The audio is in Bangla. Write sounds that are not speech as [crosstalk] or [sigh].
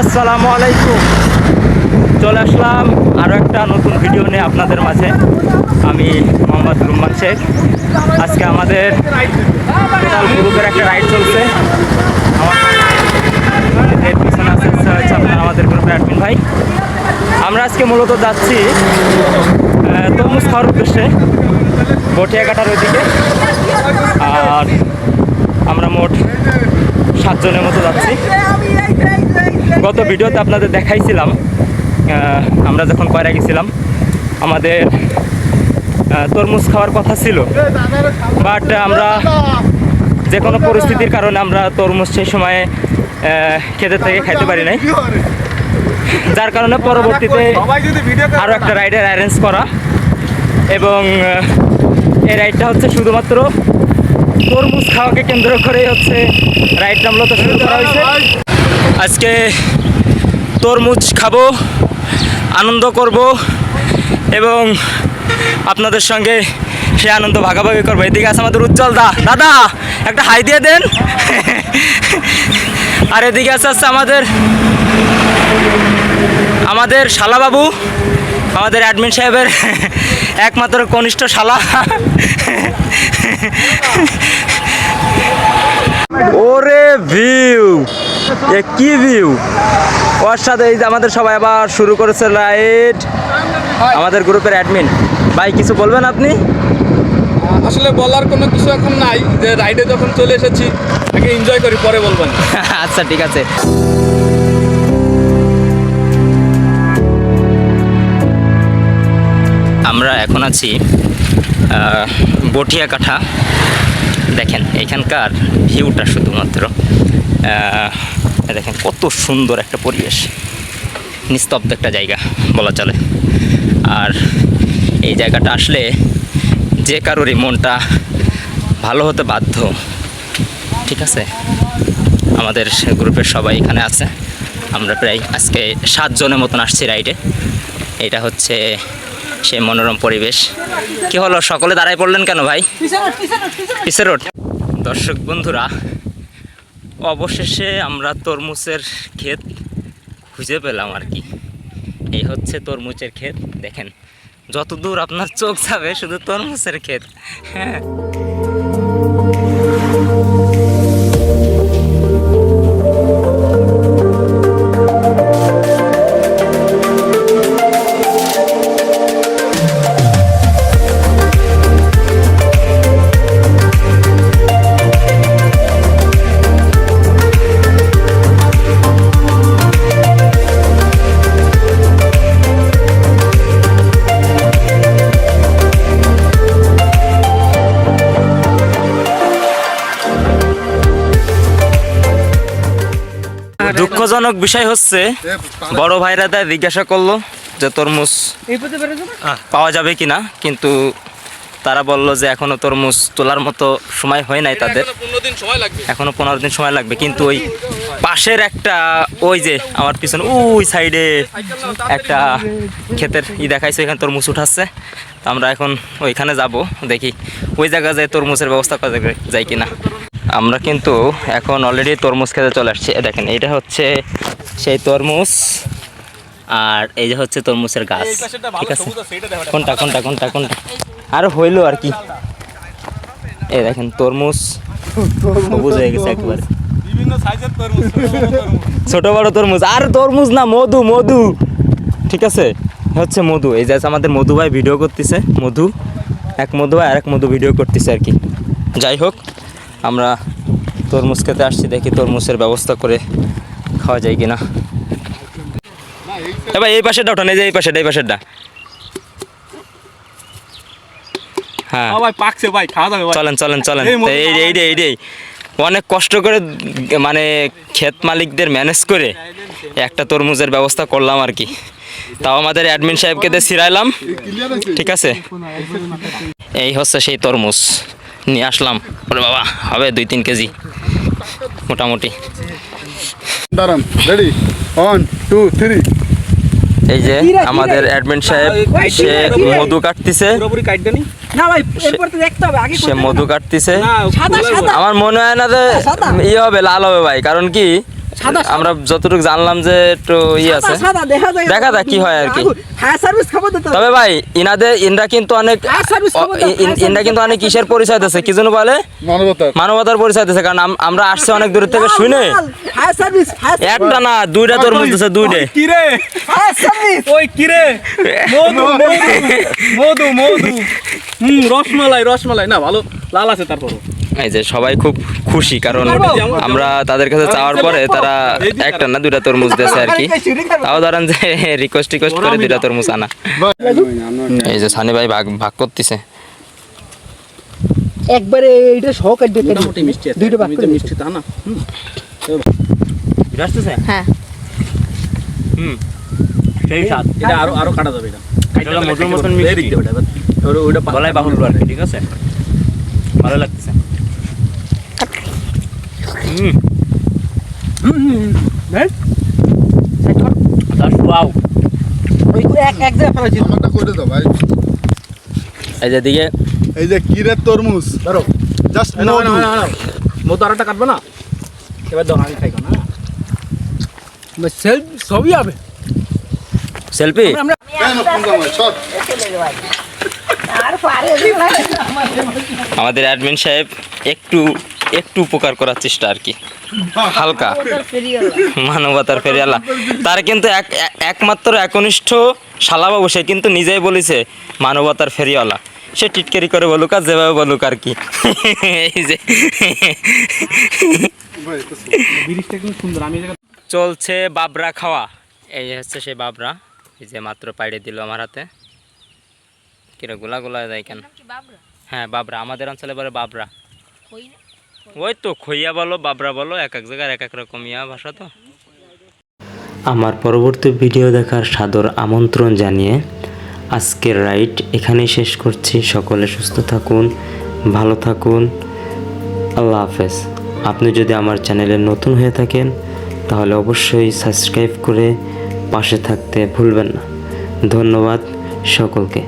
আসসালামু আলাইকুম চলে আসলাম আরও একটা নতুন ভিডিও নিয়ে আপনাদের মাঝে। আমি মোহাম্মদ রুম্মান শেখ। আজকে আমাদের টোটাল গ্রুপের একটা রাইড চলছে। আমার পিছনে আছে আপনার আমাদের গ্রুপের অ্যাডমিন ভাই। আমরা আজকে মূলত যাচ্ছি তরমুজ খাওয়ার উদ্দেশ্যে বটিয়াঘাটার ওইদিকে। আর আমরা মোট সাতজনের মতো যাচ্ছি। গত ভিডিওতে আপনাদের দেখাইছিলাম আমরা যখন কয়রা গেছিলাম, আমাদের তরমুজ খাওয়ার কথা ছিল। বাট আমরা যে কোনো পরিস্থিতির কারণে আমরা তরমুজ সেই সময়ে খেতে থেকে খাইতে পারি নাই। যার কারণে পরবর্তীতে আরও একটা রাইডের অ্যারেঞ্জ করা। এবং এই রাইডটা হচ্ছে শুধুমাত্র তরমুজ খাওয়াকে কেন্দ্র করেই হচ্ছে রাইডটা মূলত শুরু করা হয়েছে। আজকে তরমুজ খাব, আনন্দ করব এবং আপনাদের সঙ্গে সে আনন্দ ভাগাভাগি করব। এদিকে আছে আমাদের উজ্জ্বল দা। দাদা, একটা হাই দিয়ে দেন। আর এদিকে আছে আছে আমাদের আমাদের শালাবাবু, আমাদের অ্যাডমিন সাহেবের একমাত্র কনিষ্ঠ শালা। ওরে ভিউ! এ কি ভিউ ওর সাথে এই যে আমাদের সবাই আবার শুরু করেছে রাইড আমাদের গ্রুপের অ্যাডমিন ভাই কিছু বলবেন আপনি? আসলে বলার কোনো কিছু এখন নাই যে রাইডে যখন চলে এসেছি আগে এনজয় করি পরে বলবেন [laughs] আচ্ছা ঠিক আছে। আমরা এখন আছি বটিয়া কাঠা দেখেন এখানকার ভিউটা শুধুমাত্র। দেখেন কত সুন্দর একটা পরিবেশ। নিস্তব্ধ একটা জায়গা বলা চলে। আর এই জায়গাটা আসলে যে কারোরই মনটা ভালো হতে বাধ্য ঠিক আছে? আমাদের গ্রুপের সবাই এখানে আছে। আমরা প্রায় আজকে সাতজনের মতন আসছি রাইডে। এটা হচ্ছে সেই মনোরম পরিবেশ। কি হলো? সকলে দাঁড়ায় পড়লেন কেন ভাই? পিসের রোড। দর্শক বন্ধুরা অবশেষে আমরা তরমুজের ক্ষেত খুঁজে পেলাম আর কি। এই হচ্ছে তরমুজের ক্ষেত, দেখেন। যতদূর আপনার চোখ যাবে, শুধু তরমুজের ক্ষেত। হ্যাঁ। দুঃখজনক বিষয় হচ্ছে বড় ভাইরা তাই জিজ্ঞাসা করল যে তরমুজ পাওয়া যাবে কিনা কিন্তু তারা বলল যে এখনও তরমুজ তোলার মতো সময় হয় নাই তাদের। পনেরো দিন সময় লাগবে। এখনও পনেরো দিন সময় লাগবে কিন্তু ওই পাশের একটা ওই যে আমার পিছনে ওই সাইডে একটা ক্ষেতের ই দেখাইছে এখানে তরমুজ উঠাচ্ছে। তো আমরা এখন ওইখানে যাব দেখি ওই জায়গায় যায় তরমুজের ব্যবস্থা করা যায় কিনা। আমরা কিন্তু এখন অলরেডি তরমুজ খেতে চলে আসছি। দেখেন এটা হচ্ছে সেই তরমুজ আর এই যে হচ্ছে তরমুজের গাছ। ঠিক আছে? কোনটা কোনটা কোনটা কোনটা? আর হইল আর কি। এই দেখেন তরমুজ সবুজ হয়ে গেছে একবারে। ছোট বড় তরমুজ। আর তরমুজ না মধু মধু। ঠিক আছে? হচ্ছে মধু। এই যে আমাদের মধু ভাই ভিডিও করতেছে মধু। এক মধু ভাই আর এক মধু ভিডিও করতেছে আর কি। যাই হোক আমরা তরমুজ খেতে আসছি দেখি তরমুজের ব্যবস্থা করে খাওয়া যায় কিনা। এবার এই পাশেটা ওঠান এই যে এই পাশেটা এই পাশেরটা হ্যাঁ। ভাই পাকছে ভাই খাওয়া যাবে চলেন চলেন চলেন। এই অনেক কষ্ট করে মানে ক্ষেত মালিকদের ম্যানেজ করে একটা তরমুজের ব্যবস্থা করলাম আর কি। তাও আমাদের অ্যাডমিন সাহেবকে দিয়ে ছিড়াইলাম ঠিক আছে? এই হচ্ছে সেই তরমুজ। নিয়ে আসলাম। ওরে বাবা হবে দুই তিন কেজি। মোটামুটি। দাঁড়ান রেডি ওয়ান টু থ্রি এই যে আমাদের অ্যাডমিন সাহেব সে মধু কাটতিছে। সে মধু কাটতিছে। আমার মনে হয় না যে ইয়ে হবে লাল হবে ভাই। কারণ কি? আমরা যতটুকু জানলাম যে একটু ইয়ে আছে। দেখা যাক কি হয় আর কি। তবে ভাই ইনাদের ইনরা কিন্তু অনেক ইনরা কিন্তু অনেক কিসের পরিচয় দিচ্ছে কি জন্য বলে? মানবতার। পরিচয় দিচ্ছে কারণ আমরা আসছি অনেক দূর থেকে শুনে। একটা না দুইটা তরমুজ দিচ্ছে দুইটা। কিরে ওই কিরে মধু মধু মধু মধু। হুম রসমালাই রসমালাই। না ভালো লাল আছে তারপরও। এই যে সবাই খুব খুশি কারণ আমরা তাদের কাছে চাওয়ার পরে তারা একটা না দুটা তরমুজ দিয়েছে আর কি। তাও ধরেন যে রিকোয়েস্ট টিকোয়েস্ট করে দুইটা তরমুজ আনা। এই যে সানি ভাই ভাগ ভাগ করতেছে। একবারে এইটা সহ কাটবে মোটামুটি মিষ্টি আছে। দুইটা ভাগ করে মিষ্টি তা না। হুম। আসতেছে? হ্যাঁ। হুম। সেই স্বাদ। এটা আরও আরও কাটা যাবে এটা। এটা মধুর মতন মিষ্টি। ওটা, ওটা- ওটা গলায় বাহুল আর ঠিক আছে? ভালো লাগতেছে হুম জাস্ট ওয়াও ওই এক এক জায়গায় ফেলা ছিল আমারটা করে দাও ভাই এই যে দিকে। এই যে কিরের তরমুজ। ধরো জাস্ট না, না, না, আরেকটা কাটবে না? এবার দাও আমি খাই না? সেলফ সবই হবে। সেলফি? আমাদের অ্যাডমিন সাহেব একটু একটু উপকার করার চেষ্টা আর কি। [laughs] হালকা। মানবতার ফেরিয়ালা তার কিন্তু এক এক- একমাত্র একনিষ্ঠ শালাবাবু সে কিন্তু নিজেই বলেছে মানবতার ফেরিওয়ালা। সে টিটকারি করে বলুক আর যেভাবে বলুক আর কি। [laughs] এই যে। চলছে বাবরা খাওয়া। এই যে হচ্ছে সে বাবরা। এই যে মাত্র পাইড়ে দিল আমার হাতে। কিরে গোলা গোলা যায় কেন? হ্যাঁ বাবরা। আমাদের অঞ্চলে বলে বাবরা। ওই তো খইয়া বলো, বাবরা বলো, এক এক জায়গার এক এক রকম ইয়া ভাষা তো। আমার পরবর্তী ভিডিও দেখার সাদর আমন্ত্রণ জানিয়ে আজকের রাইড এখানেই শেষ করছি। সকলে সুস্থ থাকুন, ভালো থাকুন। আল্লাহ হাফেজ। আপনি যদি আমার চ্যানেলে নতুন হয়ে থাকেন, তাহলে অবশ্যই সাবস্ক্রাইব করে পাশে থাকতে ভুলবেন না। ধন্যবাদ সকলকে।